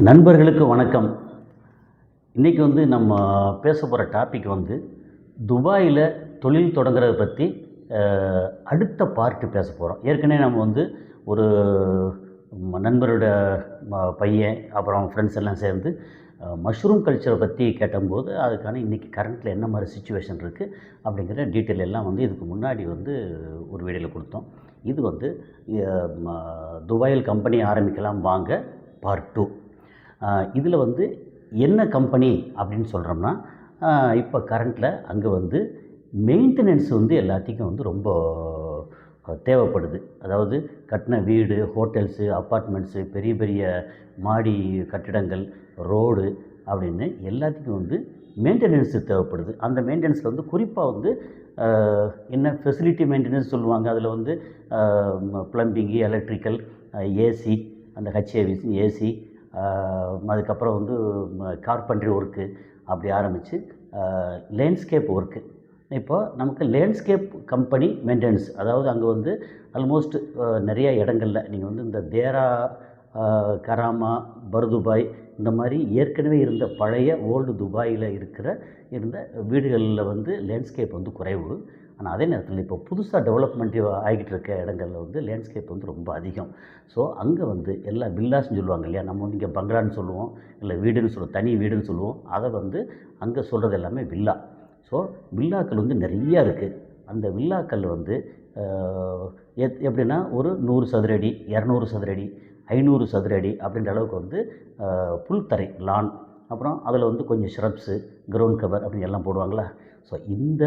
நண்பர்களுக்கு வணக்கம். இன்றைக்கி வந்து நம்ம பேச போகிற டாபிக் வந்து துபாயில் தொழில் தொடங்குறத பற்றி அடுத்த பார்ட்டு பேச போகிறோம் ஏற்கனவே நம்ம வந்து ஒரு நண்பரோட ம- பையன் அப்புறம் ஃப்ரெண்ட்ஸ் எல்லாம் சேர்ந்து மஷ்ரூம் கல்ச்சரை பற்றி கேட்டபோது அதுக்கான இன்றைக்கி கரண்ட்டில் என்ன மாதிரி சுச்சுவேஷன் இருக்குது அப்படிங்கிற டீட்டெயில் எல்லாம் வந்து இதுக்கு முன்னாடி வந்து ஒரு வீடியோவில் கொடுத்தோம். இது வந்து துபாயில் கம்பெனி ஆரம்பிக்கலாம் வாங்க பார்ட் டூ இதில் வந்து என்ன கம்பெனி அப்படின்னு சொல்கிறோம்னா இப்போ கரண்ட்டில் அங்கே வந்து மெயின்டெனன்ஸ் வந்து எல்லாத்துக்கும் வந்து ரொம்ப தேவைப்படுது. அதாவது கட்டின வீடு ஹோட்டல்ஸு அப்பார்ட்மெண்ட்ஸு பெரிய பெரிய மாடி கட்டிடங்கள் ரோடு அப்படின்னு எல்லாத்துக்கும் வந்து மெயின்டெனன்ஸு தேவைப்படுது. அந்த மெயின்டெனன்ஸில் வந்து குறிப்பாக வந்து என்ன ஃபெசிலிட்டி மெயின்டெனன்ஸ் சொல்லுவாங்க. அதில் வந்து ப்ளம்பிங்கு எலக்ட்ரிக்கல் ஏசி அந்த ஹெச்ஏவிசி ஏசி அதுக்கப்புறம் வந்து கார்பெண்ட்ரி ஒர்க்கு அப்படி ஆரம்பித்து லேண்ட்ஸ்கேப் ஒர்க்கு இப்போ நமக்கு லேண்ட்ஸ்கேப் கம்பெனி மெயின்டெனன்ஸ் அதாவது அங்கே வந்து ஆல்மோஸ்ட் நிறைய இடங்களில் நீங்கள் வந்து இந்த தேரா கராமா பர்துபாய் இந்த மாதிரி ஏற்கனவே இருந்த பழைய ஓல்டு துபாயில் இருக்கிற இருந்த வீடுகளில் வந்து லேண்ட்ஸ்கேப் வந்து குறைவு. ஆனால் அதே நேரத்தில் இப்போ புதுசாக டெவலப்மெண்ட் ஆகிட்டு இருக்க இடங்களில் வந்து லேண்ட்ஸ்கேப் வந்து ரொம்ப அதிகம். ஸோ அங்கே வந்து எல்லா வில்லாஸ்னு சொல்லுவாங்க இல்லையா? நம்ம வந்து இங்கே பங்களான்னு சொல்லுவோம் இல்லை வீடுன்னு சொல்லுவோம் தனி வீடுன்னு சொல்லுவோம். அதை வந்து அங்கே சொல்கிறது எல்லாமே வில்லா ஸோ வில்லாக்கள் வந்து நிறையா இருக்குது அந்த வில்லாக்கள் வந்து எத் எப்படின்னா ஒரு நூறு சதுரடி இரநூறு சதுரடி ஐநூறு சதுரடி அப்படின்ற அளவுக்கு வந்து புல்தரை லான் அப்புறம் அதில் வந்து கொஞ்சம் ஷ்ரப்ஸு கிரவுண்ட் கவர் அப்படின்னு எல்லாம் போடுவாங்களா ஸோ இந்த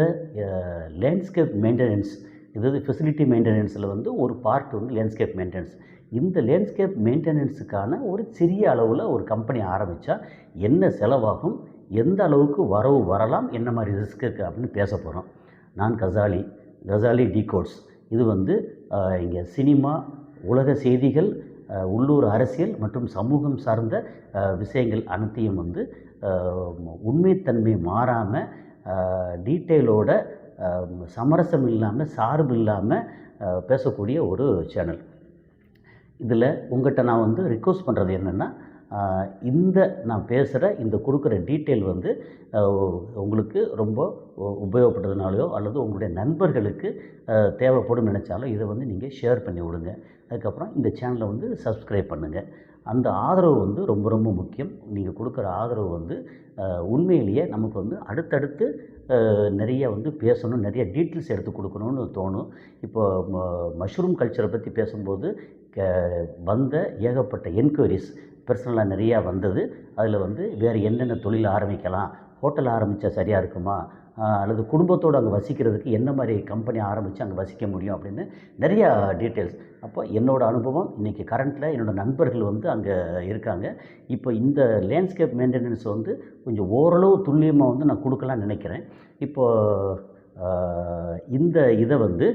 லேண்ட்ஸ்கேப் மெயின்டெனன்ஸ் இது ஃபெசிலிட்டி மெயின்டெனன்ஸில் வந்து ஒரு பார்ட் வந்து லேண்ட்ஸ்கேப் மெயின்டெனன்ஸ் இந்த லேண்ட்ஸ்கேப் மெயின்டெனன்ஸுக்கான ஒரு சிறிய அளவில் ஒரு கம்பெனி ஆரம்பித்தா என்ன செலவாகும் எந்த அளவுக்கு வரவு வரலாம் என்ன மாதிரி ரிஸ்க் இருக்குது அப்படின்னு பேச போகிறோம் நான் கசாலி கசாலி டிகோட்ஸ் இது வந்து இங்கே சினிமா உலக செய்திகள் உள்ளூர் அரசியல் மற்றும் சமூகம் சார்ந்த விஷயங்கள் அனைத்தையும் வந்து உண்மைத்தன்மை மாறாமல் டீட்டெயிலோட சமரசம் இல்லாமல் சார்பு இல்லாமல் பேசக்கூடிய ஒரு சேனல். இதில் உங்கள்கிட்ட நான் வந்து ரிக்வஸ்ட் பண்ணுறது என்னென்னா இந்த நான் பேசுகிற இந்த கொடுக்குற டீட்டெயில் வந்து உங்களுக்கு ரொம்ப உ- உபயோகப்படுறதுனாலையோ அல்லது உங்களுடைய நண்பர்களுக்கு தேவைப்படும் நினச்சாலும் இதை வந்து நீங்கள் ஷேர் பண்ணி விடுங்க. அதுக்கப்புறம் இந்த சேனலை வந்து சப்ஸ்கிரைப் பண்ணுங்கள் அந்த ஆதரவு வந்து ரொம்ப ரொம்ப முக்கியம். நீங்கள் கொடுக்குற ஆதரவு வந்து உண்மையிலேயே நமக்கு வந்து அடுத்தடுத்து நிறைய வந்து பேசணும் நிறைய டீட்டெயில்ஸ் எடுத்து கொடுக்கணும்னு தோணும். இப்போ மஷ்ரூம் கல்ச்சரை பற்றி பேசும்போது க- வந்த ஏகப்பட்ட என்கொயரிஸ் பர்சனலாக நிறையா வந்தது. அதில் வந்து வேறு என்னென்ன தொழில் ஆரம்பிக்கலாம் ஹோட்டல் ஆரம்பித்தா சரியாக இருக்குமா அல்லது குடும்பத்தோடு அங்கே வசிக்கிறதுக்கு என்ன மாதிரி கம்பெனி ஆரம்பித்து அங்கே வசிக்க முடியும் அப்படின்னு நிறையா டீட்டெயில்ஸ் அப்போ என்னோடய அனுபவம் இன்றைக்கி கரண்ட்டில் என்னோடய நண்பர்கள் வந்து அங்கே இருக்காங்க. இப்போ இந்த லேண்ட்ஸ்கேப் மெயின்டெனன்ஸ் வந்து கொஞ்சம் ஓரளவு துல்லியமாக வந்து நான் கொடுக்கலான்னு நினைக்கிறேன். இப்போது இந்த இதை வந்து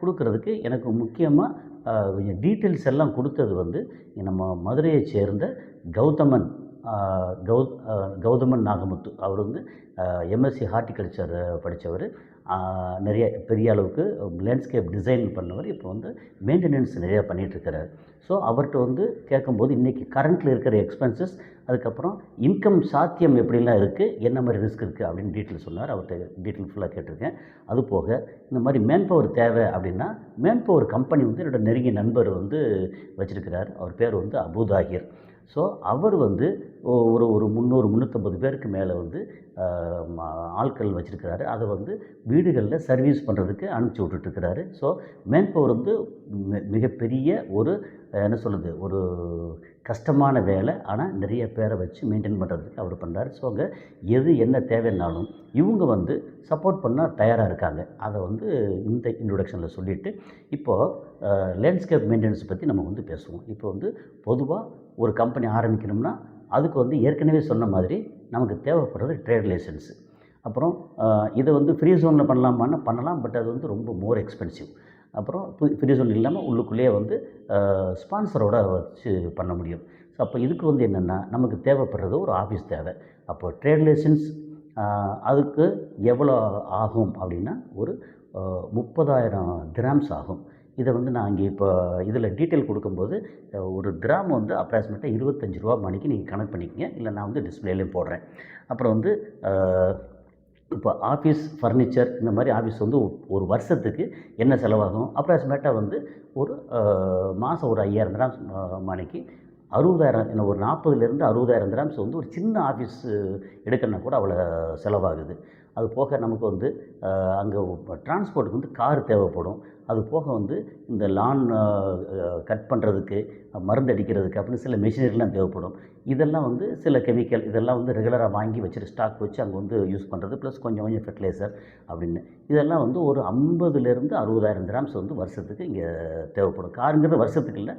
கொடுக்கறதுக்கு எனக்கு முக்கியமாக கொஞ்சம் டீட்டெயில்ஸ் எல்லாம் கொடுத்தது வந்து நம்ம மதுரையை சேர்ந்த கௌதமன். கௌ கௌதமன் நாகமுத்து. அவர் வந்து எம்எஸ்சி ஹார்டிகல்ச்சர் படித்தவர் நிறைய பெரிய அளவுக்கு லேண்ட்ஸ்கேப் டிசைன் பண்ணவர். இப்போ வந்து மெயின்டெனன்ஸ் நிறையா பண்ணிகிட்ருக்கிறார் ஸோ அவர்கிட்ட வந்து கேட்கும்போது இன்றைக்கி கரண்ட்டில் இருக்கிற எக்ஸ்பென்சஸ் அதுக்கப்புறம் இன்கம் சாத்தியம் எப்படிலாம் இருக்குது என்ன மாதிரி ரிஸ்க் இருக்குது அப்படின்னு டீட்டெயில் சொன்னார். அவர்கிட்ட டீட்டெயில் ஃபுல்லாக கேட்டிருக்கேன். அது போக இந்த மாதிரி மேன் பவர் தேவை அப்படின்னா மேன் பவர் கம்பெனி வந்து என்னோட நெருங்கிய நண்பர் வந்து வச்சுருக்கிறார். அவர் பேர் வந்து அபுதாகிர். ஸோ அவர் வந்து ஒரு ஒரு முந்நூறு முந்நூற்றம்பது பேருக்கு மேலே வந்து ஆட்கள் வச்சுருக்கிறாரு. அதை வந்து வீடுகளில் சர்வீஸ் பண்ணுறதுக்கு அனுப்பிச்சி விட்டுட்டுருக்கிறாரு. ஸோ மேன் பவர் வந்து மிகப்பெரிய ஒரு என்ன சொல்லுது ஒரு கஷ்டமான வேலை. ஆனால் நிறைய பேரை வச்சு மெயின்டைன் பண்ணுறதுக்கு அவர் பண்ணுறாரு ஸோ அங்கே எது என்ன தேவைன்னாலும் இவங்க வந்து சப்போர்ட் பண்ண தயாராக இருக்காங்க. அதை வந்து இந்த இன்ட்ரொடக்ஷனில் சொல்லிவிட்டு இப்போது லேண்ட்ஸ்கேப் மெயின்டெனன்ஸ் பற்றி நம்ம வந்து பேசுவோம். இப்போ வந்து பொதுவாக ஒரு கம்பெனி ஆரம்பிக்கணும்னா அதுக்கு வந்து ஏற்கனவே சொன்ன மாதிரி நமக்கு தேவைப்படுறது ட்ரேட் லைசன்ஸு அப்புறம் இதை வந்து ஃப்ரீ ஜோனில் பண்ணலாமான்னா பண்ணலாம் பட் அது வந்து ரொம்ப மோர் எக்ஸ்பென்சிவ் அப்புறம் ஃப்ரீ ஜோன் இல்லாமல் உள்ளுக்குள்ளேயே வந்து ஸ்பான்சரோட வச்சு பண்ண முடியும். ஸோ அப்போ இதுக்கு வந்து என்னென்னா நமக்கு தேவைப்படுறது ஒரு ஆஃபீஸ் தேவை. அப்போ ட்ரேட் லைசன்ஸ் அதுக்கு எவ்வளோ ஆகும் அப்படின்னா ஒரு முப்பதாயிரம் கிராம்ஸ் ஆகும். இதை வந்து நான் இங்கே இப்போ இதில் டீட்டெயில் கொடுக்கும்போது ஒரு கிராம் வந்து அப்ராக்சிமேட்டாக இருபத்தஞ்சி ரூபா மணிக்கு நீங்கள் கணக்கு பண்ணிக்கங்க. இல்லை நான் வந்து டிஸ்பிளேலையும் போடுறேன். அப்புறம் வந்து இப்போ ஆஃபீஸ் ஃபர்னிச்சர் இந்த மாதிரி ஆஃபீஸ் வந்து ஒரு வருஷத்துக்கு என்ன செலவாகும்? அப்ராக்சிமேட்டாக வந்து ஒரு மாதம் ஒரு ஐயாயிரம் கிராம் மணிக்கு அறுபதாயிரம் என்ன ஒரு நாற்பதுலேருந்து அறுபதாயிரம் கிராம்ஸ் வந்து ஒரு சின்ன ஆஃபீஸ் எடுக்கணும்னா கூட அவ்வளோ செலவாகுது. அது போக நமக்கு வந்து அங்கே டிரான்ஸ்போர்ட்டுக்கு வந்து கார் தேவைப்படும். அது போக வந்து இந்த லான் கட் பண்ணுறதுக்கு மருந்து அடிக்கிறதுக்கு அப்படின்னு சில மிஷினரிலாம் தேவைப்படும். இதெல்லாம் வந்து சில கெமிக்கல் இதெல்லாம் வந்து ரெகுலராக வாங்கி வச்சுட்டு ஸ்டாக் வச்சு அங்கே வந்து யூஸ் பண்ணுறது ப்ளஸ் கொஞ்சம் கொஞ்சம் ஃபெர்டிலைசர் அப்படின்னு. இதெல்லாம் வந்து ஒரு ஐம்பதுலேருந்து அறுபதாயிரம் கிராம்ஸ் வந்து வருஷத்துக்கு இங்கே தேவைப்படும். காருங்கிறது வருஷத்துக்கு இல்லை.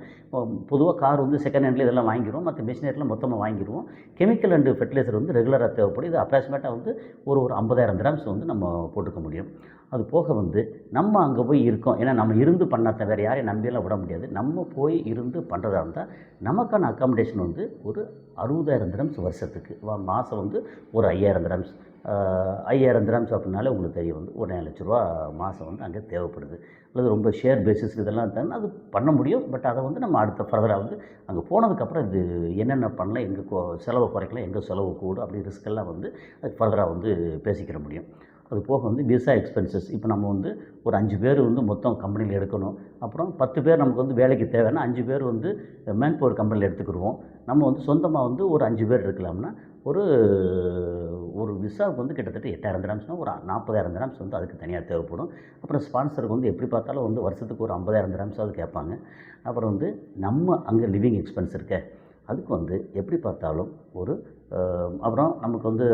பொதுவாக கார் வந்து செகண்ட் ஹேண்டில் இதெல்லாம் வாங்கிடுவோம். மற்ற மிஷினரிலாம் மொத்தமாக வாங்கிடுவோம். கெமிக்கல் அண்டு ஃபெர்டிலைசர் வந்து ரெகுலராக தேவைப்படும். இது அப்ராக்சிமேட்டாக வந்து ஒரு ஒரு ஐம்பதாயிரம் கிராம்ஸ் வந்து நம்ம கொடுக்க முடியும். அது போக வந்து நம்ம அங்கே போய் இருக்கோம். ஏன்னா நம்ம இருந்து பண்ணாத வேறு யாரையும் நம்பியெல்லாம் விட முடியாது. நம்ம போய் இருந்து பண்ணுறதா இருந்தால் நமக்கான அக்காமடேஷன் வந்து ஒரு அறுபதாயிரம் திரம்ஸ் வருஷத்துக்கு. வா- மாதம் வந்து ஒரு ஐயாயிரம் திரம்ஸ் ஐயாயிரம் திரம்ஸ் அப்படின்னாலே உங்களுக்கு தெரியும். வந்து ஒரு லட்ச ரூபா மாதம் வந்து அங்கே தேவைப்படுது. அல்லது ரொம்ப ஷேர் பேசிஸ் இதெல்லாம் இருந்தாங்கன்னா அது பண்ண முடியும். பட் அதை வந்து நம்ம அடுத்த ஃபர்தராக வந்து அங்கே போனதுக்கப்புறம் இது என்னென்ன பண்ணலாம் எங்கே கொ- செலவை குறைக்கலாம் எங்கே செலவு கூடும் அப்படி ரிஸ்க்கெல்லாம் வந்து அது ஃபர்தராக வந்து பேசிக்கிற முடியும். அது போக வந்து விசா எக்ஸ்பென்சஸ் இப்போ நம்ம வந்து ஒரு அஞ்சு பேர் வந்து மொத்தம் கம்பெனியில் எடுக்கணும். அப்புறம் பத்து பேர் நமக்கு வந்து வேலைக்கு தேவைன்னா அஞ்சு பேர் வந்து மேன் பவர் கம்பெனியில் எடுத்துக்கிடுவோம் நம்ம வந்து சொந்தமாக வந்து ஒரு அஞ்சு பேர் இருக்கலாம்னா ஒரு ஒரு விசாவுக்கு வந்து கிட்டத்தட்ட எட்டாயிரம் கிராம்ஸ்னால் ஒரு நாற்பதாயிரம் கிராம்ஸ் வந்து அதுக்கு தனியாக தேவைப்படும். அப்புறம் ஸ்பான்சருக்கு வந்து எப்படி பார்த்தாலும் வந்து வருஷத்துக்கு ஒரு ஐம்பதாயிரம் கிராம்ஸாவது கேட்பாங்க. அப்புறம் வந்து நம்ம அங்கே லிவிங் எக்ஸ்பென்ஸ் இருக்க. அதுக்கு வந்து எப்படி பார்த்தாலும் ஒரு அப்புறம் நமக்கு வந்து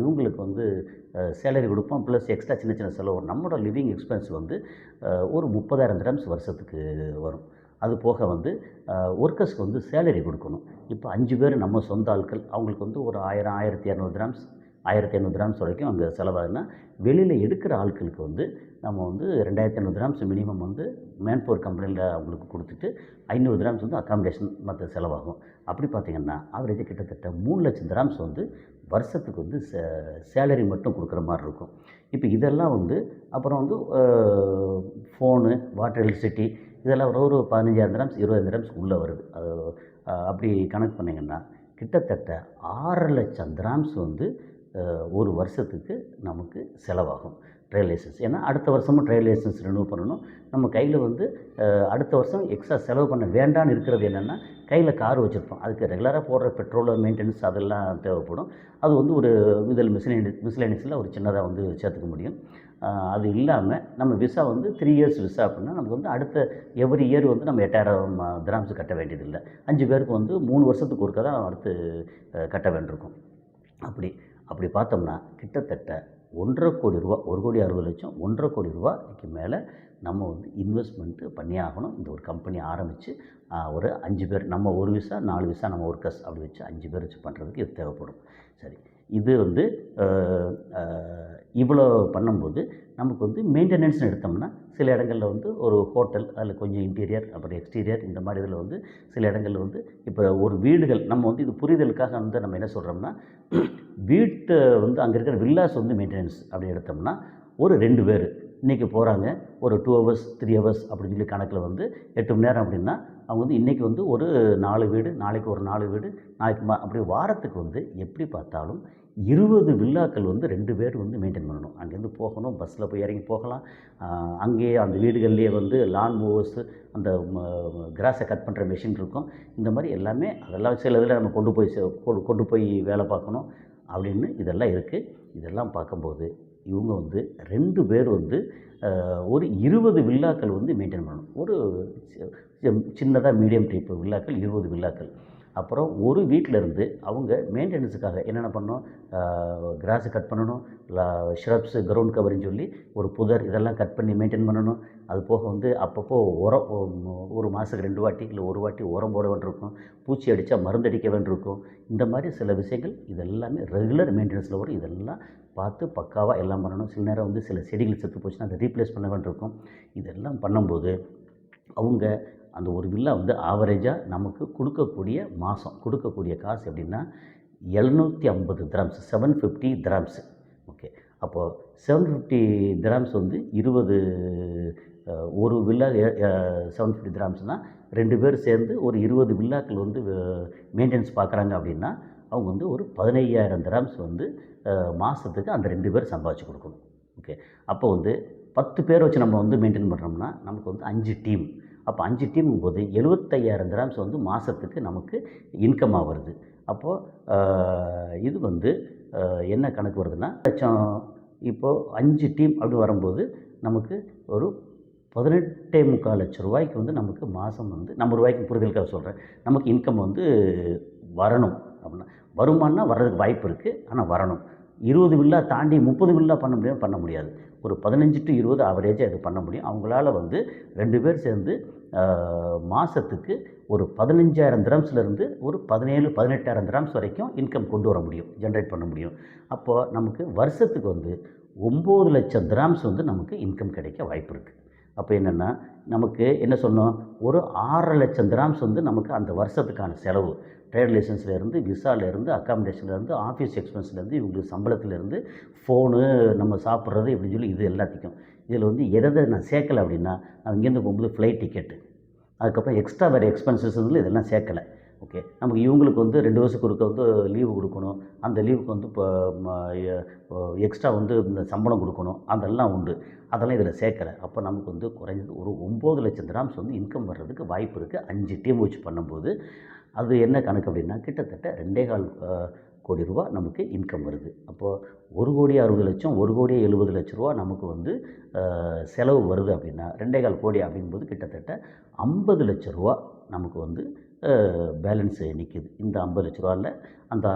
இவங்களுக்கு வந்து சேலரி கொடுப்போம். ப்ளஸ் எக்ஸ்ட்ரா சின்ன சின்ன செலவு நம்மளோட லிவிங் எக்ஸ்பென்ஸ் வந்து ஒரு முப்பதாயிரம் கிராம்ஸ் வருஷத்துக்கு வரும். அது போக வந்து ஒர்க்கர்ஸ்க்கு வந்து சேலரி கொடுக்கணும். இப்போ அஞ்சு பேர் நம்ம சொந்த ஆட்கள் அவங்களுக்கு வந்து ஒரு ஆயிரம் ஆயிரத்தி இரநூறு கிராம்ஸ் ஆயிரத்தி ஐநூறு கிராம்ஸ் வரைக்கும் அங்கே செலவாகுதுன்னா வெளியில் எடுக்கிற ஆட்களுக்கு வந்து நம்ம வந்து ரெண்டாயிரத்தி ஐநூறு கிராம்ஸ் மினிமம் வந்து மேன் பவர் கம்பெனியில் அவங்களுக்கு கொடுத்துட்டு ஐநூறு கிராம்ஸ் வந்து அக்காமடேஷன் மற்ற செலவாகும். அப்படி பார்த்தீங்கன்னா ஆவரேஜ் கிட்டத்தட்ட மூணு லட்சம் கிராம்ஸ் வந்து வருஷத்துக்கு வந்து சேலரி மட்டும் கொடுக்குற மாதிரி இருக்கும். இப்போ இதெல்லாம் வந்து அப்புறம் வந்து ஃபோனு வாட்டர் எலக்ட்ரிசிட்டி இதெல்லாம் ஒரு ஒரு பதினஞ்சாயிரம் கிராம்ஸ் இருபதாயிரம் கிராம்ஸ் உள்ளே வருது. அது அப்படி கணக்கு பண்ணிங்கன்னா கிட்டத்தட்ட ஆறு லட்சம் கிராம்ஸ் வந்து ஒரு வருஷத்துக்கு நமக்கு செலவாகும். Trial licence. ஏன்னா அடுத்த வருஷமும் ட்ரையல் லைசன்ஸ் ரினியூ பண்ணணும். நம்ம கையில் வந்து அடுத்த வருஷம் எக்ஸ்ட்ரா செலவு பண்ண வேண்டான்னு இருக்கிறது என்னென்னா கையில் கார் வச்சுருப்போம். அதுக்கு ரெகுலராக போடுற பெட்ரோல் மெயின்டெனன்ஸ் அதெல்லாம் தேவைப்படும். அது வந்து ஒரு இதில் மிஸ்லேனி மிஸ்லேனிஸில் ஒரு சின்னதாக வந்து சேர்த்துக்க முடியும். அது இல்லாமல் நம்ம விசா வந்து த்ரீ இயர்ஸ் விசா அப்படின்னா நமக்கு வந்து அடுத்த எவ்ரி இயர் வந்து நம்ம எட்டாயிரம் கிராம்ஸ் கட்ட வேண்டியதில்லை. அஞ்சு பேருக்கு வந்து மூணு வருஷத்துக்கு ஒருக்க தான் அடுத்து கட்ட வேண்டியிருக்கும். அப்படி அப்படி பார்த்தோம்னா கிட்டத்தட்ட ஒன்றரை கோடி ரூபா ஒரு கோடி அறுபது லட்சம் ஒன்றரை கோடி ரூபாய்க்கு மேலே நம்ம வந்து இன்வெஸ்ட்மெண்ட்டு பண்ணியாகணும். இந்த ஒரு கம்பெனி ஆரம்பித்து ஒரு அஞ்சு பேர் நம்ம ஒரு விசா நாலு விசா நம்ம ஒர்க்கர்ஸ் அப்படி வச்சு அஞ்சு பேர் வச்சு பண்ணுறதுக்கு இது தேவைப்படும். சரி. இது வந்து இவ்வளோ பண்ணும்போது நமக்கு வந்து மெயின்டெனன்ஸ்னு எடுத்தோம்னா சில இடங்களில் வந்து ஒரு ஹோட்டல் அதில் கொஞ்சம் இன்டீரியர் அப்புறம் எக்ஸ்டீரியர் இந்த மாதிரி இதில் வந்து சில இடங்களில் வந்து இப்போ ஒரு வீடுகள் நம்ம வந்து இது புரிதலுக்காக வந்து நம்ம என்ன சொல்கிறோம்னா வீட்டை வந்து அங்கே இருக்கிற வில்லாஸ் வந்து மெயின்டெனன்ஸ் அப்படி எடுத்தோம்னா ஒரு ரெண்டு பேர் இன்றைக்கி போகிறாங்க ஒரு டூ ஹவர்ஸ் த்ரீ ஹவர்ஸ் அப்படின்னு சொல்லி கணக்கில் வந்து எட்டு மணி நேரம் அப்படின்னா அவங்க வந்து இன்றைக்கி வந்து ஒரு நாலு வீடு நாளைக்கு ஒரு நாலு வீடு நாளைக்கு மா அப்படி வாரத்துக்கு வந்து எப்படி பார்த்தாலும் இருபது வில்லாக்கள் வந்து ரெண்டு பேர் வந்து மெயின்டைன் பண்ணணும். அங்கேருந்து போகணும் பஸ்ஸில் போய் இறங்கி போகலாம். அங்கேயே அந்த வீடுகள்லேயே வந்து லான் மூவர்ஸு அந்த கிராஸை கட் பண்ணுற மிஷின் இருக்கும். இந்த மாதிரி எல்லாமே அதெல்லாம் சில இதில் நம்ம கொண்டு போய் கொண்டு- கொண்டு போய் வேலை பார்க்கணும் அப்படின்னு இதெல்லாம் இருக்குது இதெல்லாம் பார்க்கும்போது இவங்க வந்து ரெண்டு பேர் வந்து ஒரு இருபது வில்லாக்கள் வந்து மெயின்டைன் பண்ணணும். ஒரு சின்னதாக மீடியம் டைப் வில்லாக்கள் இருபது வில்லாக்கள். அப்புறம் ஒரு வீட்டில் இருந்து அவங்க மெயின்டெனன்ஸுக்காக என்னென்ன பண்ணணும்? கிராஸு கட் பண்ணணும் ஷ்ரப்ஸு கிரவுண்ட் கவர்னு சொல்லி ஒரு புதர் இதெல்லாம் கட் பண்ணி மெயின்டைன் பண்ணணும். அது போக வந்து அப்பப்போ உரம் ஒரு மாதத்துக்கு ரெண்டு வாட்டி இல்லை ஒரு வாட்டி உரம் போட வேண்டியிருக்கும் பூச்சி அடித்தா மருந்து அடிக்க வேண்டியிருக்கும். இந்த மாதிரி சில விஷயங்கள் இதெல்லாமே ரெகுலர் மெயின்டெனன்ஸில் வரும். இதெல்லாம் பார்த்து பக்காவாக எல்லாம் பண்ணணும். சில நேரம் வந்து சில செடிகள் செத்து போச்சுன்னா அதை ரீப்ளேஸ் பண்ண வேண்டியிருக்கும். இதெல்லாம் பண்ணும்போது அவங்க அந்த ஒரு வில்லா வந்து ஆவரேஜாக நமக்கு கொடுக்கக்கூடிய மாதம் கொடுக்கக்கூடிய காசு எப்படின்னா எழுநூற்றி ஐம்பது dirhams seven fifty dirhams okay அப்போது செவன் ஃபிஃப்டி திராம்ஸ் வந்து இருபது ஒரு வில்லா செவன் ஃபிஃப்டி கிராம்ஸ்னால் ரெண்டு பேர் சேர்ந்து ஒரு இருபது வில்லாக்கள் வந்து மெயின்டெனன்ஸ் பார்க்குறாங்க அப்படின்னா அவங்க வந்து ஒரு பதினையாயிரம் கிராம்ஸ் வந்து மாதத்துக்கு அந்த ரெண்டு பேர் சம்பாதிச்சு கொடுக்கணும். ஓகே அப்போ வந்து பத்து பேர் வச்சு நம்ம வந்து மெயின்டைன் பண்ணுறோம்னா நமக்கு வந்து அஞ்சு டீம் அப்போ அஞ்சு டீம் போது எழுபத்தையாயிரம் கிராம்ஸ் வந்து மாதத்துக்கு நமக்கு இன்கம் ஆகிறது அப்போது இது வந்து என்ன கணக்கு வருதுன்னா லட்சம் இப்போது அஞ்சு டீம் அப்படி வரும்போது நமக்கு ஒரு பதினெட்டே முக்கால் லட்ச ரூபாய்க்கு வந்து நமக்கு மாதம் வந்து நம்ம ரூபாய்க்கு புரிதலுக்காக சொல்கிறேன் நமக்கு இன்கம் வந்து வரணும் அப்படின்னா வருமானா வர்றதுக்கு வாய்ப்பு இருக்குது ஆனால் வரணும். இருபது வில்லா தாண்டி முப்பது வில்லா பண்ண முடியும்? பண்ண முடியாது. ஒரு பதினஞ்சு டு இருபது ஆவரேஜாக இது பண்ண முடியும். அவங்களால வந்து ரெண்டு பேர் சேர்ந்து மாதத்துக்கு ஒரு பதினஞ்சாயிரம் திராம்ஸ்லேருந்து ஒரு பதினேழு பதினெட்டாயிரம் திராம்ஸ் வரைக்கும் இன்கம் கொண்டு வர முடியும் ஜென்ரேட் பண்ண முடியும். அப்போது நமக்கு வருஷத்துக்கு வந்து ஒம்பது லட்சம் திராம்ஸ் வந்து நமக்கு இன்கம் கிடைக்க வாய்ப்பு இருக்குது அப்போ என்னென்னா நமக்கு என்ன சொன்னோம் ஒரு ஆறரை லட்சம் கிராம்ஸ் வந்து நமக்கு அந்த வருஷத்துக்கான செலவு. ட்ரேட் லைசன்ஸ்லேருந்து விசாலேருந்து அக்காமடேஷன்லேருந்து ஆஃபீஸ் எக்ஸ்பென்ஸ்லேருந்து இவங்களுக்கு சம்பளத்துலேருந்து ஃபோனு நம்ம சாப்பிட்றது இப்படின்னு சொல்லி இது எல்லாத்துக்கும் இதில் வந்து எதை நான் சேர்க்கலை அப்படின்னா நான் இங்கேருந்து போகும்போது ஃப்ளைட் டிக்கெட்டு அதுக்கப்புறம் எக்ஸ்ட்ரா வேறு எக்ஸ்பென்சஸ் இதெல்லாம் சேர்க்கலை. ஓகே நமக்கு இவங்களுக்கு வந்து ரெண்டு வருஷத்துக்கு ஒருக்க வந்து லீவு கொடுக்கணும். அந்த லீவுக்கு வந்து இப்போ எக்ஸ்ட்ரா வந்து இந்த சம்பளம் கொடுக்கணும். அதெல்லாம் உண்டு. அதெல்லாம் இதில் சேர்க்கலை. அப்போ நமக்கு வந்து குறைஞ்சது ஒரு ஒம்பது லட்சம் கிராம்ஸ் வந்து இன்கம் வர்றதுக்கு வாய்ப்பு இருக்குது அஞ்சு டீம் வச்சு பண்ணும்போது அது என்ன கணக்கு அப்படின்னா கிட்டத்தட்ட ரெண்டே கால் கோடி ரூபா நமக்கு இன்கம் வருது. அப்போது ஒரு கோடி அறுபது லட்சம் ஒரு கோடி எழுபது லட்ச ரூபா நமக்கு வந்து செலவு வருது அப்படின்னா ரெண்டே கால் கோடி அப்படிங்கும்போது கிட்டத்தட்ட ஐம்பது லட்ச ரூபா நமக்கு வந்து பேலன்ஸு நிற்கிது இந்த ஐம்பது லட்ச ரூபாவில் அந்த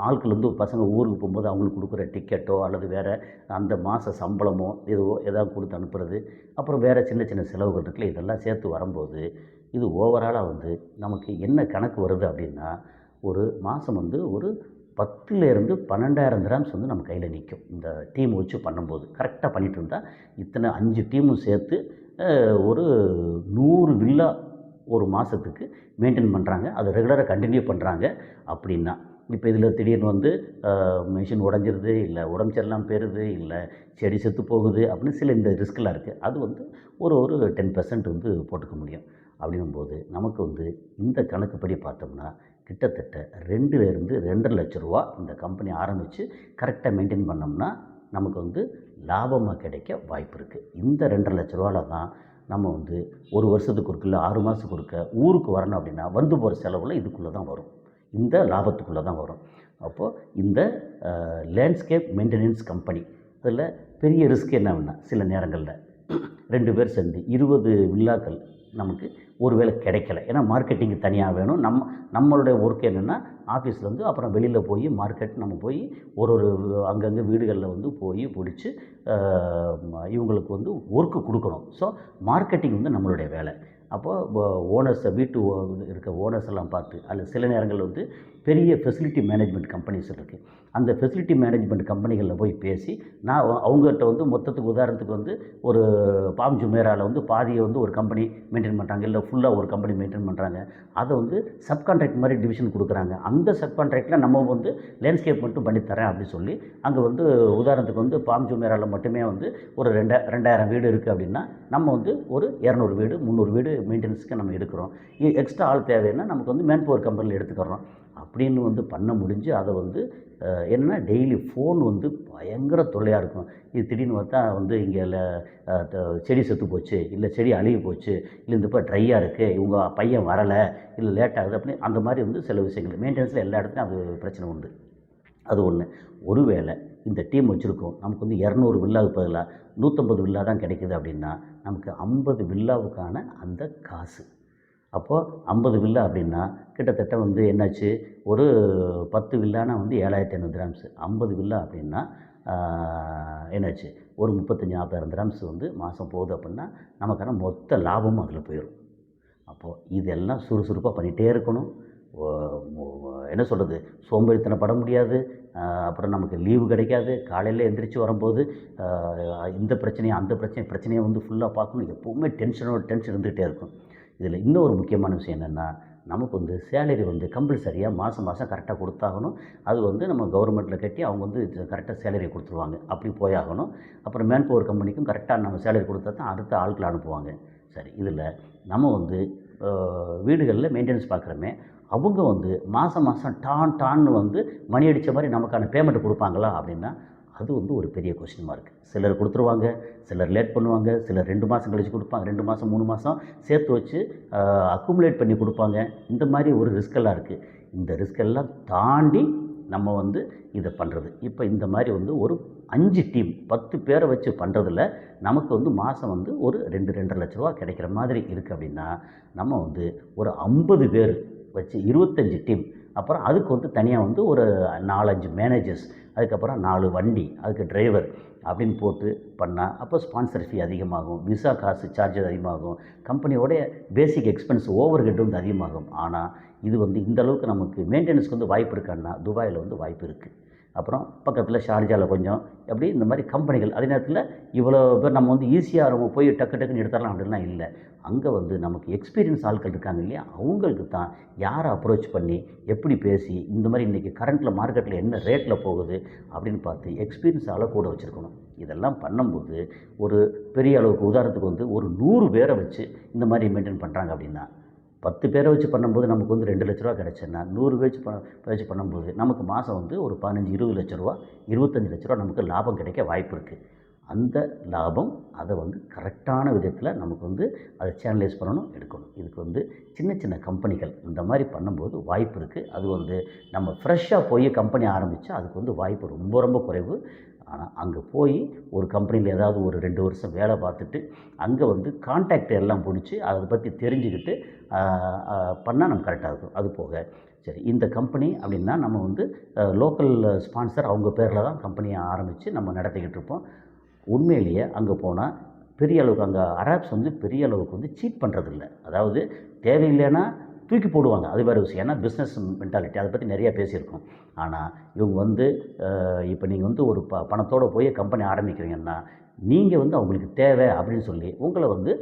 ஆட்கள் வந்து பசங்க ஊருக்கு போகும்போது அவங்களுக்கு கொடுக்குற டிக்கெட்டோ அல்லது வேறு அந்த மாத சம்பளமோ எதுவோ எதாவது கொடுத்து அனுப்புறது அப்புறம் வேறு சின்ன சின்ன செலவுகள் இருக்குல்ல இதெல்லாம் சேர்த்து வரும்போது இது ஓவராலாக வந்து நமக்கு என்ன கணக்கு வருது அப்படின்னா ஒரு மாதம் வந்து ஒரு பத்துலேருந்து பன்னெண்டாயிரம் கிராம்ஸ் வந்து நம்ம கையில் நிற்கும் இந்த டீம் வச்சு பண்ணும்போது கரெக்டாக பண்ணிகிட்டு இருந்தால் இத்தனை அஞ்சு டீமும் சேர்த்து ஒரு நூறு வில்லா ஒரு மாதத்துக்கு மெயின்டைன் பண்ணுறாங்க அதை ரெகுலராக கண்டினியூ பண்ணுறாங்க அப்படின்னா இப்போ இதில் திடீர்னு வந்து மிஷின் உடஞ்சிருது இல்லை உடம்பு பெறுது போயிடுது இல்லை செடி செத்து போகுது அப்படின்னு சில இந்த ரிஸ்க்லாம் இருக்குது அது வந்து ஒரு ஒரு டென் பர்சன்ட் வந்து போட்டுக்க முடியும். அப்படிங்கும்போது நமக்கு வந்து இந்த கணக்குப்படி பார்த்தோம்னா கிட்டத்தட்ட ரெண்டுலேருந்து ரெண்டரை லட்ச ரூபா இந்த கம்பெனி ஆரம்பித்து கரெக்டாக மெயின்டைன் பண்ணோம்னா நமக்கு வந்து லாபமாக கிடைக்க வாய்ப்பு இருக்குது இந்த ரெண்டரை லட்ச ரூபாவில் தான் நம்ம வந்து ஒரு வருஷத்துக்கு ஒருக்க ஆறு மாதத்துக்கு ஒருக்க ஊருக்கு வரணும் அப்படின்னா வந்து போகிற செலவில் இதுக்குள்ளே தான் வரும். இந்த லாபத்துக்குள்ளே தான் வரும். அப்போது இந்த லேண்ட்ஸ்கேப் மெயின்டெனன்ஸ் கம்பெனி அதில் பெரிய ரிஸ்க் என்ன வேணால் சில நேரங்களில் ரெண்டு பேர் சேர்ந்து இருபது வில்லாக்கள் நமக்கு ஒருவேளை கிடைக்கல. ஏன்னா மார்க்கெட்டிங் தனியாக வேணும். நம்ம நம்மளுடைய ஒர்க் என்னென்னா ஆஃபீஸ்லேருந்து அப்புறம் வெளியில் போய் மார்க்கெட் நம்ம போய் ஒரு ஒரு அங்கங்கே வீடுகளில் வந்து போய் பிடிச்சி இவங்களுக்கு வந்து ஒர்க்கு கொடுக்கணும். ஸோ மார்க்கெட்டிங் வந்து நம்மளுடைய வேலை. அப்போது ஓனர்ஸை வீட்டு ஓ- இருக்க ஓனர்ஸ் எல்லாம் பார்த்து அதில் சில நேரங்களில் வந்து பெரிய ஃபெசிலிட்டி மேனேஜ்மெண்ட் கம்பெனிஸ் இருக்குது அந்த ஃபெசிலிட்டி மேனேஜ்மெண்ட் கம்பெனிகளில் போய் பேசி நான் அவங்ககிட்ட வந்து மொத்தத்துக்கு உதாரணத்துக்கு வந்து ஒரு பாம் ஜுமேராவில் வந்து பாதியை வந்து ஒரு கம்பெனி மெயின்டைன் பண்ணுறாங்க இல்லை ஃபுல்லாக ஒரு கம்பெனி மெயின்டைன் பண்ணுறாங்க அதை வந்து சப்கான்ட்ராக்ட் மாதிரி டிவிஷன் கொடுக்குறாங்க. அந்த சப்கான்ட்ராக்டில் நம்ம வந்து லேண்ட்ஸ்கேப் மட்டும் பண்ணி தரேன் அப்படின்னு சொல்லி அங்கே வந்து உதாரணத்துக்கு வந்து பாம் ஜுமேராவில் மட்டுமே வந்து ஒரு ரெண்டா ரெண்டாயிரம் வீடு இருக்குது அப்படின்னா நம்ம வந்து ஒரு இரநூறு வீடு முந்நூறு வீடு மெயின்டெனன்ஸுக்கு நம்ம எடுக்கிறோம். எக்ஸ்ட்ரா ஆள் தேவைன்னா நமக்கு வந்து மேன் பவர் கம்பெனியில் எடுத்துக்கிறோம். அப்படின்னு வந்து பண்ண முடிஞ்சு அதை வந்து என்ன டெய்லி ஃபோன் வந்து பயங்கர தொல்லையாக இருக்கும். இது திடீர்னு பார்த்தா வந்து இங்கே செடி செத்து போச்சு இல்லை செடி அழுகி போச்சு இல்லை இந்த இப்போ ட்ரையாக இருக்குது இவங்க பையன் வரலை இல்லை லேட் ஆகுது அப்படின்னு அந்த மாதிரி வந்து சில விஷயங்கள். மெயின்டெனன்ஸில் எல்லா இடத்துலையும் அது பிரச்சனை உண்டு. அது ஒன்று ஒருவேளை இந்த டீம் வச்சுருக்கோம். நமக்கு வந்து இரநூறு வில்லாவுக்கு பதிலாக நூற்றம்பது வில்லா தான் கிடைக்குது அப்படின்னா நமக்கு ஐம்பது வில்லாவுக்கான அந்த காசு. அப்போது ஐம்பது வில்லா அப்படின்னா கிட்டத்தட்ட வந்து என்னாச்சு? ஒரு பத்து வில்லானா வந்து ஏழாயிரத்தி ஐநூறு கிராம்ஸு ஐம்பது வில்லா அப்படின்னா என்னாச்சு? ஒரு முப்பத்தஞ்சு நாற்பதாயிரம் கிராம்ஸ் வந்து மாதம் போகுது அப்படின்னா நமக்கான மொத்த லாபமும் அதில் போயிடும் அப்போது இதெல்லாம் சுறுசுறுப்பாக பண்ணிகிட்டே இருக்கணும். என்ன சொல்கிறது சோம்பேறித்தனம் பட முடியாது. அப்புறம் நமக்கு லீவு கிடைக்காது. காலையில் எந்திரிச்சு வரும்போது இந்த பிரச்சனையை அந்த பிரச்சனை பிரச்சனையை வந்து ஃபுல்லாக பார்க்கணும். எப்போவுமே டென்ஷனோட டென்ஷன் இருந்துகிட்டே இருக்கும். இதில் இன்னொரு முக்கியமான விஷயம் என்னென்னா நமக்கு வந்து சேலரி வந்து கம்பல்சரியாக மாதம் மாதம் கரெக்டாக கொடுத்தாகணும். அது வந்து நம்ம கவர்மெண்ட்டில் கட்டி அவங்க வந்து கரெக்டாக சேலரி கொடுத்துருவாங்க. அப்படி போயாகணும். அப்புறம் மேன் பவர் கம்பெனிக்கும் கரெக்டாக நம்ம சேலரி கொடுத்தா தான் அடுத்த ஆட்களை அனுப்புவாங்க. சரி இதில் நம்ம வந்து வீடுகளில் மெயின்டெனன்ஸ் பார்க்குறோமே அவங்க வந்து மாதம் மாதம் டான் டான்னு வந்து மணி அடித்த மாதிரி நமக்கான பேமெண்ட் கொடுப்பாங்களா அப்படின்னா அது வந்து ஒரு பெரிய கொஸ்டின் மார்க் சிலர் கொடுத்துருவாங்க சிலர் லேட் பண்ணுவாங்க சிலர் ரெண்டு மாதம் கழிச்சு கொடுப்பாங்க ரெண்டு மாதம் மூணு மாதம் சேர்த்து வச்சு அக்குமுலேட் பண்ணி கொடுப்பாங்க. இந்த மாதிரி ஒரு ரிஸ்க் எல்லாம் இருக்குது இந்த ரிஸ்கெல்லாம் தாண்டி நம்ம வந்து இதை பண்ணுறது இப்போ இந்த மாதிரி வந்து ஒரு அஞ்சு டீம் பத்து பேரை வச்சு பண்ணுறதுல நமக்கு வந்து மாதம் வந்து ஒரு ரெண்டு ரெண்டரை லட்ச ரூபா கிடைக்கிற மாதிரி இருக்குது அப்படின்னா நம்ம வந்து ஒரு ஐம்பது பேர் வச்சு இருபத்தஞ்சி டீம் அப்புறம் அதுக்கு வந்து தனியாக வந்து ஒரு நாலஞ்சு மேனேஜர்ஸ் அதுக்கப்புறம் நாலு வண்டி அதுக்கு டிரைவர் அப்படின்னு போட்டு பண்ணால் அப்போ ஸ்பான்சர் ஃபீ அதிகமாகும் விசா காசு சார்ஜஸ் அதிகமாகும் கம்பெனியோடைய பேசிக் எக்ஸ்பென்ஸ் ஓவர் ஹெட் வந்து அதிகமாகும். ஆனால் இது வந்து இந்த அளவுக்கு நமக்கு மெயின்டெனன்ஸ்க்கு வந்து வாய்ப்பு இருக்கான்னா துபாயில் வந்து வாய்ப்பு இருக்குது அப்புறம் பக்கத்தில் ஷார்ஜாவில் கொஞ்சம் அப்படி இந்த மாதிரி கம்பெனிகள். அதே நேரத்தில் இவ்வளோ பேர் நம்ம வந்து ஈஸியாக நம்ம போய் டக்கு டக்குன்னு எடுத்துடலாம் அப்படின்லாம் இல்லை. அங்கே வந்து நமக்கு எக்ஸ்பீரியன்ஸ் ஆட்கள் இருக்காங்க இல்லையா? அவங்களுக்கு தான் யாரை அப்ரோச் பண்ணி எப்படி பேசி இந்த மாதிரி இன்றைக்கி கரண்ட்டில் மார்க்கெட்டில் என்ன ரேட்டில் போகுது அப்படின்னு பார்த்து எக்ஸ்பீரியன்ஸ் ஆளை கூட வச்சுருக்கணும். இதெல்லாம் பண்ணும்போது ஒரு பெரிய அளவுக்கு உதாரணத்துக்கு வந்து ஒரு நூறு பேரை வச்சு இந்த மாதிரி மெயின்டைன் பண்ணுறாங்க அப்படின்னா பத்து பேரை வச்சு பண்ணும்போது நமக்கு வந்து ரெண்டு லட்ச ரூபா கிடச்சுன்னா நூறு வச்சு ப வச்சு பண்ணும்போது நமக்கு மாதம் வந்து ஒரு பதினஞ்சு இருபது லட்ச ரூபா இருபத்தஞ்சி லட்ச ரூபா நமக்கு லாபம் கிடைக்க வாய்ப்பு இருக்குது அந்த லாபம் அதை வந்து கரெக்டான விதத்தில் நமக்கு வந்து அதை சேனலைஸ் பண்ணணும் எடுக்கணும். இதுக்கு வந்து சின்ன சின்ன கம்பெனிகள் இந்த மாதிரி பண்ணும்போது வாய்ப்பு இருக்குது அது வந்து நம்ம ஃப்ரெஷ்ஷாக போய் கம்பெனி ஆரம்பித்தா அதுக்கு வந்து வாய்ப்பு ரொம்ப ரொம்ப குறைவு. ஆனால் அங்கே போய் ஒரு கம்பெனியில் ஏதாவது ஒரு ரெண்டு வருஷம் வேலை பார்த்துட்டு அங்கே வந்து கான்டாக்ட் எல்லாம் பிடிச்சி அதை பற்றி தெரிஞ்சுக்கிட்டு பண்ணால் நம்ம கரெக்டாக இருக்கும். அது போக சரி இந்த கம்பெனி அப்படின்னா நம்ம வந்து லோக்கல் ஸ்பான்சர் அவங்க பேரில் தான் கம்பெனியை ஆரம்பித்து நம்ம நடத்திக்கிட்டு இருப்போம். உண்மையிலேயே அங்கே போனால் பெரிய அளவுக்கு அங்கே அராப்ஸ் வந்து பெரிய அளவுக்கு வந்து சீட் பண்ணுறதில்ல அதாவது தேவையில்லைன்னா தூக்கி போடுவாங்க. அது வேறு விஷயம். ஏன்னா பிஸ்னஸ் மென்டாலிட்டி அதை பற்றி நிறையா பேசியிருக்கோம். ஆனால் இவங்க வந்து இப்போ நீங்கள் வந்து ஒரு ப பணத்தோடு போய் கம்பெனி ஆரம்பிக்கிறீங்கன்னா நீங்கள் வந்து அவங்களுக்கு தேவை அப்படின்னு சொல்லி உங்களை வந்து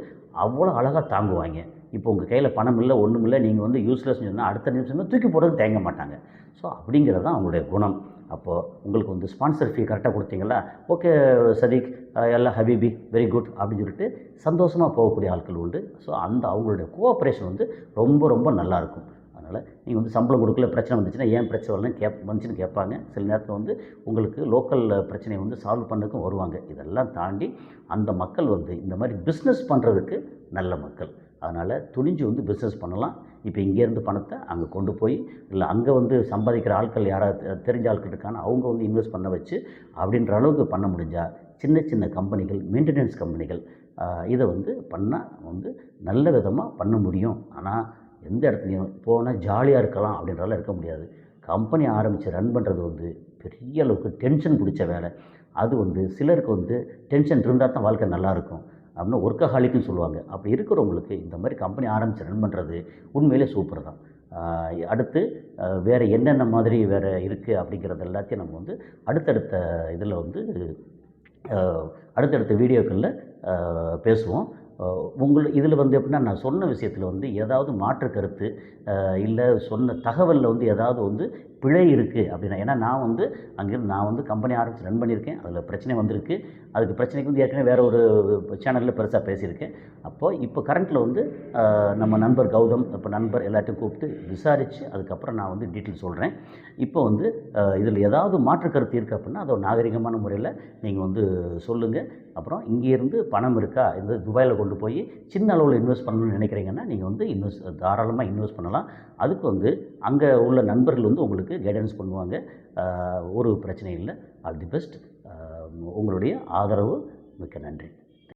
அவ்வளோ அழகாக தாங்குவாங்க. இப்போ உங்கள் கையில் பணம் இல்லை ஒன்றும் இல்லை நீங்கள் வந்து யூஸ்லெஸ்னு சொன்னால் அடுத்த நிமிஷமே தூக்கி போடுறது தேங்க மாட்டாங்க. ஸோ அப்படிங்கிறது தான் அவங்களுடைய குணம். அப்போது உங்களுக்கு வந்து ஸ்பான்சர் ஃபீ கரெக்டாக கொடுத்தீங்களா? ஓகே சதீக் எல்லாம் ஹபீபி வெரி குட் அப்படின்னு சொல்லிட்டு சந்தோஷமாக போகக்கூடிய ஆட்கள் உண்டு. ஸோ அந்த அவங்களுடைய கோஆப்ரேஷன் வந்து ரொம்ப ரொம்ப நல்லாயிருக்கும் அதனால் நீங்கள் வந்து சம்பளம் கொடுக்கல பிரச்சனை வந்துச்சுன்னா ஏன் பிரச்சனை வரலன்னு கேப் வந்துச்சுன்னு கேட்பாங்க. சில நேரத்தில் வந்து உங்களுக்கு லோக்கல் பிரச்சனையை வந்து சால்வ் பண்ணதுக்கும் வருவாங்க. இதெல்லாம் தாண்டி அந்த மக்கள் வந்து இந்த மாதிரி பிஸ்னஸ் பண்ணுறதுக்கு நல்ல மக்கள். அதனால் துணிஞ்சு வந்து பிஸ்னஸ் பண்ணலாம். இப்போ இங்கேருந்து பணத்தை அங்கே கொண்டு போய் இல்லை அங்கே வந்து சம்பாதிக்கிற ஆட்கள் யாராவது தெரிஞ்ச ஆட்கள் இருக்காங்க அவங்க வந்து இன்வெஸ்ட் பண்ண வச்சு அப்படின்ற அளவுக்கு பண்ண முடிஞ்சால் சின்ன சின்ன கம்பெனிகள் மெயின்டெனன்ஸ் கம்பெனிகள் இதை வந்து பண்ணால் வந்து நல்ல விதமாக பண்ண முடியும். ஆனால் எந்த இடத்துலையும் போனால் ஜாலியாக இருக்கலாம் அப்படின்றால இருக்க முடியாது. கம்பெனி ஆரம்பித்து ரன் பண்ணுறது வந்து பெரிய அளவுக்கு டென்ஷன் பிடிச்ச வேலை. அது வந்து சிலருக்கு வந்து டென்ஷன் இருந்தால் தான் வாழ்க்கை நல்லாயிருக்கும் அப்படின்னா ஒர்க்கஹாலிக்னு சொல்லுவாங்க. அப்படி இருக்கிறவங்களுக்கு இந்த மாதிரி கம்பெனி ஆரம்பித்து ரன் பண்ணுறது உண்மையிலே சூப்பர் தான். அடுத்து வேறு என்னென்ன மாதிரி வேறு இருக்குது அப்படிங்கிறது எல்லாத்தையும் நம்ம வந்து அடுத்தடுத்த இதில் வந்து அடுத்தடுத்த வீடியோக்களில் பேசுவோம். உங்கள் இதில் வந்து எப்படின்னா நான் சொன்ன விஷயத்தில் வந்து ஏதாவது மாற்று கருத்து இல்லை சொன்ன தகவலில் வந்து ஏதாவது வந்து பிழை இருக்குது அப்படின்னா ஏன்னா நான் வந்து அங்கேருந்து நான் வந்து கம்பெனி ஆரம்பித்து ரன் பண்ணியிருக்கேன். அதில் பிரச்சனை வந்திருக்கு. அதுக்கு பிரச்சனைக்கு வந்து ஏற்கனவே வேறு ஒரு சேனலில் பெருசாக பேசியிருக்கேன். அப்போது இப்போ கரண்ட்டில் வந்து நம்ம நண்பர் கௌதம் இப்போ நண்பர் எல்லாத்தையும் கூப்பிட்டு விசாரித்து அதுக்கப்புறம் நான் வந்து டீட்டெயில் சொல்கிறேன் இப்போ வந்து இதில் ஏதாவது மாற்று கருத்து இருக்குது அப்படின்னா அதை ஒரு நாகரிகமான முறையில் நீங்கள் வந்து சொல்லுங்கள் அப்புறம் இங்கேருந்து பணம் இருக்கா? இந்த துபாயில் கொண்டு போய் சின்ன அளவில் இன்வெஸ்ட் பண்ணணும்னு நினைக்கிறீங்கன்னா நீங்கள் வந்து இன்வெஸ்ட் தாராளமாக இன்வெஸ்ட் பண்ணலாம். அதுக்கு வந்து அங்கே உள்ள நண்பர்கள் வந்து உங்களுக்கு கைடன்ஸ் பண்ணுவாங்க. ஒரு பிரச்சனை இல்லை. ஆல் தி பெஸ்ட் உங்களுடைய ஆதரவு மிக்க நன்றி.